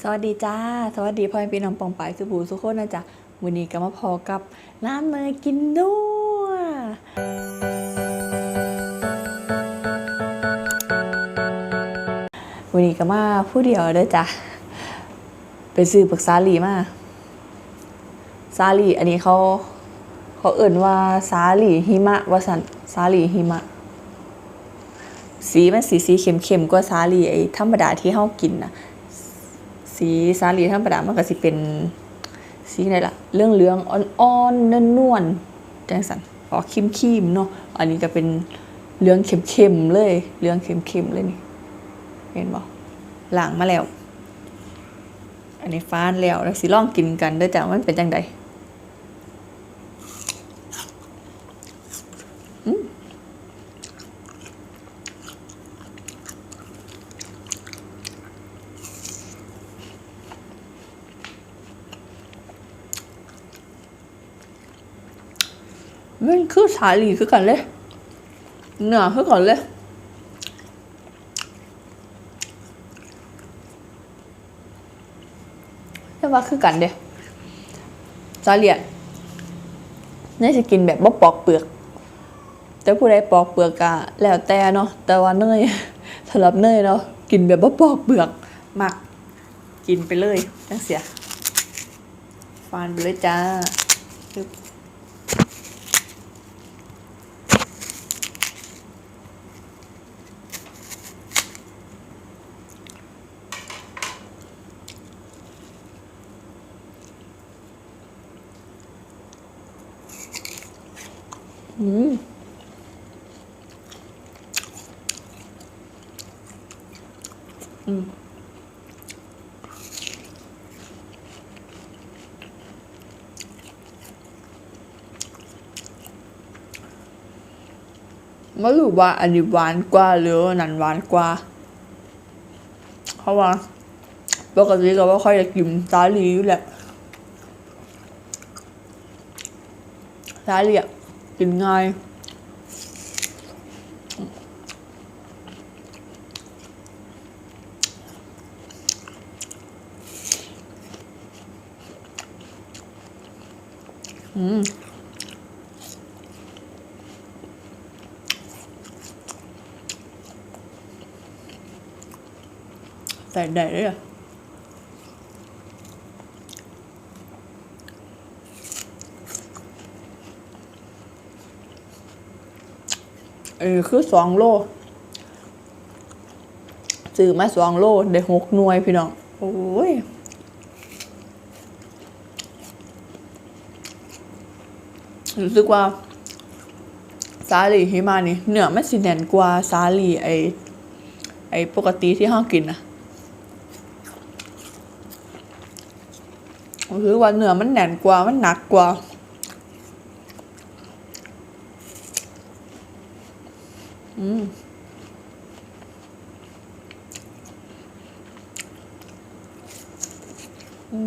สวัสดีจ้า สวัสดีพ่อแม่พี่น้องปองปายสุบูสุกคนนะจ๊ะวันนี้ก็มาพอกับน้ำเนยกินด้วยวันนี้ก็มาผู้เดียวเด้อจ้ะไปซื้อปรึกษาลีมาซาลีอันนี้เขาเขาเอิ่นว่าซาลีหิมะวาสันซาลีหิมะ สีมันสีสีเข้มเข้มๆกว่าซาลีไอ้ธรรมดาที่เฮากินนะ สีสาลีธรรมดามันก็สิเป็นสีไหนล่ะเรื่องเหลืองอ่อนๆนวลๆจังสันออกคิมคิมๆเนาะอันนี้ก็เป็นเหลืองเข้มๆเลยเหลืองเข้มๆเลยนี่เห็นบ่หลังมาแล้ว อันนี้ฟ้านแล้วแล้วสิลองกินกันเด้อจ้ะว่ามันเป็นจังได มันคือสาลีคือกันเลยเนื้อคือกันเลยแต่ว่าคือกันเด้ซาเลียนน่าจะกินแบบบ่ปอกเปลือก แต่ผู้ใดปอกเปลือกก็แล้วแต่เนาะแต่ว่าเนยสำหรับเนยเนาะกินแบบบ่ปอกเปลือกมักกินไปเลยจังเสียฟานไปเลยจ้า อืมอืมไม่รู้ว่าอันนี้หวานกว่าหรือนั้นหวานกว่า เพราะว่าปกติก็ไม่ค่อยจะกินสาลีอยู่แหละสาลีอะ กินง่ายอืมใส่ได้เลยอะ เออคือสองโลซื้อมาสองโลได้หกหน่วยพี่น้อง โอ้ยรู้สึกว่าสาลีฮิมานี่เนื้อมันสิแน่นกว่าสาลีไอไอปกติที่ห้ากินนะคือว่าเนื้อมันแน่นกว่ามันหนักกว่า อืมอื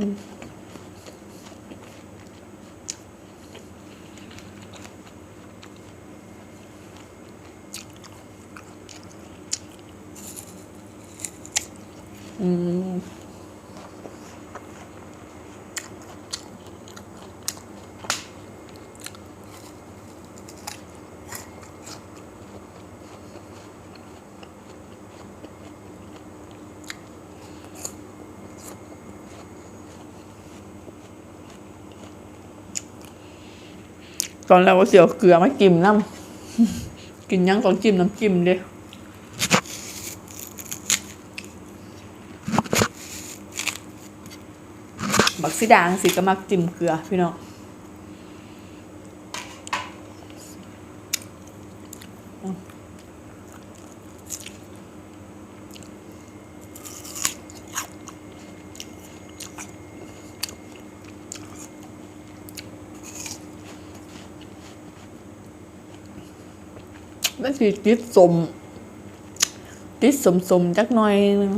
ตอนแรกว่าเสียวเกลือไม่กิมน้ำกินยังตอนจิ้มน้ำจิ้มเด้บักซิดางสิก็มักจิ้มเกลือพี่น้อง ม่นสิติดสม ติดสมสมจักหน่อยนึง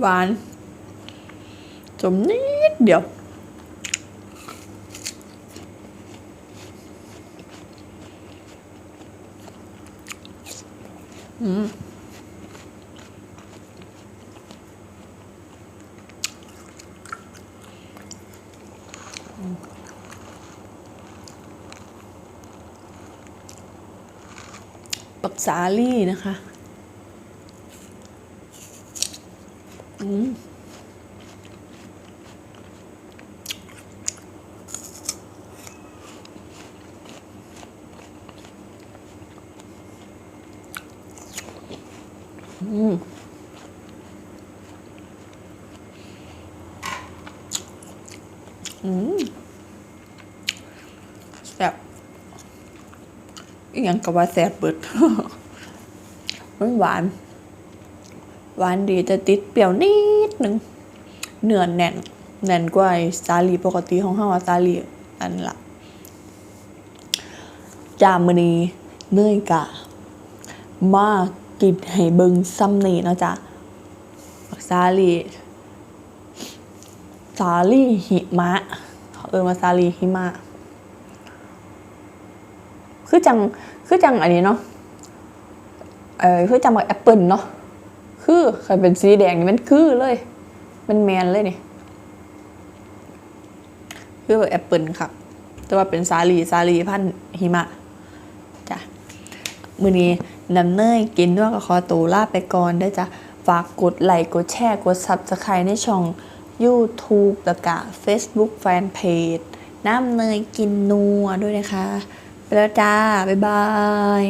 หวานสมนิดเดียว嗯。Mm. ปักสาลี่นะคะอืมอืมอืมแซ่บ อีหยังกับว่าแซ่บเบิดมันหวาน หวานดีจะติดเปรี้ยวนิดหนึ่งเนื้อแน่น แน่นกว่าไอ้สาลีปกติของเฮาอะสาลีอันละจามมือนี้เนื่อยกะ มากินให้เบิงซ้ำนี่เนาะจ้ะสาลีสาลีหิมะ เขาเออมาสาลีหิมะ คือจังคือจังอันนี้เนาะเออคือจังแบบแอปเปิลเนาะคือใครเป็นสีแดงนี่มันคือเลย มันแมนเลยนี่คือแบบแอปเปิลครับแต่ว่าเป็นสาลีสาลีพันธ์หิมะจ้ะมือนี้น้ำเนยกินด้วยกับคอตูลาไปก่อนได้จ้ะฝากกดไลค์กดแชร์กด Subscribe ในช่อง YouTube แล้วก็ Facebook Fanpage น้ำเนยกินนัวด้วยนะคะ แล้วจ้า บ๊ายบาย